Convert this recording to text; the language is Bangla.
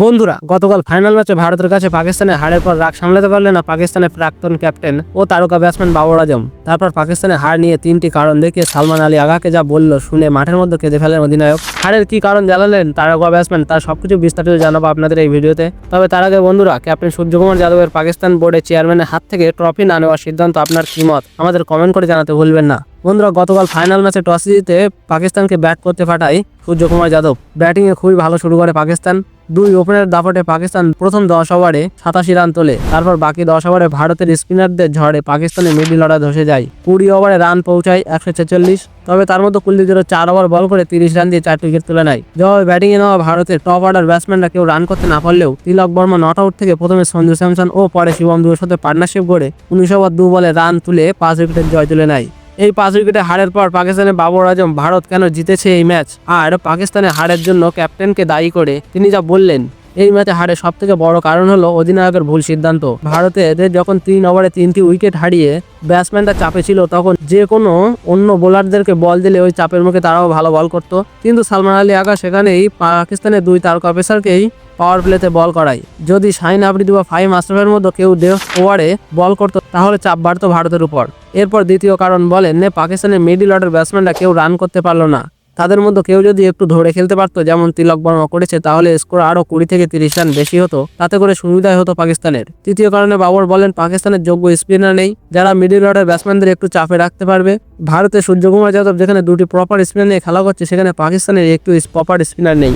বন্ধুরা, গতকাল ফাইনাল ম্যাচে ভারতের কাছে পাকিস্তানের হারের পর রাগ সামলাতে পারলে না পাকিস্তানের প্রাক্তন ক্যাপ্টেন ও তারকা ব্যাটসম্যান বাবর আজম। তারপর পাকিস্তানের হার নিয়ে তিনটি কারণ দেখিয়ে সালমান আলী আগাকে যা বলল শুনে মাঠের মধ্যে কেঁদে ফেলেন অধিনায়ক। হারের কি কারণ জানালেন তারকা ব্যাটসম্যান তার সবকিছু বিস্তারিত জানাব আপনাদের এই ভিডিওতে। তবে তার আগে বন্ধুরা ক্যাপ্টেন সূর্যকুমার যাদবের পাকিস্তান বোর্ডের চেয়ারম্যানের হাত থেকে ট্রফি না নেওয়ার সিদ্ধান্ত আপনার কি মত? আমাদের কমেন্ট করে জানাতে ভুলবেন না। বন্ধুরা, গতকাল ফাইনাল ম্যাচে টস জিতে পাকিস্তানকে ব্যাট করতে পাঠায় সূর্যকুমার যাদব। ব্যাটিংয়ে খুবই ভালো শুরু করে পাকিস্তান। দুই ওপেনের দাপটে পাকিস্তান প্রথম দশ ওভারে সাতাশি রান তোলে। তারপর বাকি দশ ওভারে ভারতের স্পিনারদের ঝড়ে পাকিস্তানের মিডিল অর্ডার ধসে যায়। কুড়ি ওভারে রান পৌঁছায় একশো ছেচল্লিশ, তবে তার মধ্যে কুলদীপ যাদব চার ওভার বল করে তিরিশ রান দিয়ে চারটি উইকেট তুলে নেয়। জবাবে ব্যাটিংয়ে নেওয়া ভারতের টপ অর্ডার ব্যাটসম্যানরা কেউ রান করতে না পারলেও তিলক বর্মা নট আউট থেকে প্রথমে সঞ্জু স্যামসন ও পরে শিবম দুয়ের সাথে পার্টনারশিপ করে উনিশ ওভার দু বলে রান তুলে পাঁচ উইকেটের জয় তুলে নেয়। এই পাঁচ উইকেটে হারের পর পাকিস্তানের বাবর আজম ভারত কেন জিতেছে এই ম্যাচ? আর পাকিস্তানের হারের জন্য ক্যাপ্টেনকে দায়ী করে। তিনি যা বললেন। এই ম্যাচে হারের সব থেকে বড় কারণ হলো অধিনায়কের ভুল সিদ্ধান্ত। ভারতের যখন তিন ওভারে তিনটি উইকেট হারিয়ে ব্যাটসম্যানটা চাপে ছিল, তখন যে কোনো অন্য বোলারদেরকে বল দিলে ওই চাপের মুখে তারাও ভালো বল করতো। কিন্তু সালমান আলী আগা সেখানেই পাকিস্তানের দুই তারকা পেসারকেই পাওয়ার প্লেতে বল করায়। যদি শাহিন আফ্রিদি বা ফাইম আশরাফের মতো কেউ দেড় ওভারে বল করতো, তাহলে চাপ বাড়তো ভারতের উপর। এরপর দ্বিতীয় কারণ বলেন পাকিস্তানের মিডিল অর্ডার ব্যাটসম্যানরা কেউ রান করতে পারল না। তাদের মধ্যে কেউ যদি একটু ধরে খেলতে পারতো, যেমন তিলক বর্মা করেছে, তাহলে স্কোর আরও কুড়ি থেকে তিরিশ রান বেশি হতো। তাতে করে সুবিধাই হতো পাকিস্তানের। তৃতীয় কারণে বাবর বলেন, পাকিস্তানের যোগ্য স্পিনার নেই। যারা মিডিল অর্ডার ব্যাটসম্যানদের একটু চাপে রাখতে পারবে। ভারতে সূর্যকুমার যাদব যেখানে দুটি প্রপার স্পিনার নিয়ে খেলা করছে, সেখানে পাকিস্তানের একটু প্রপার স্পিনার নেই।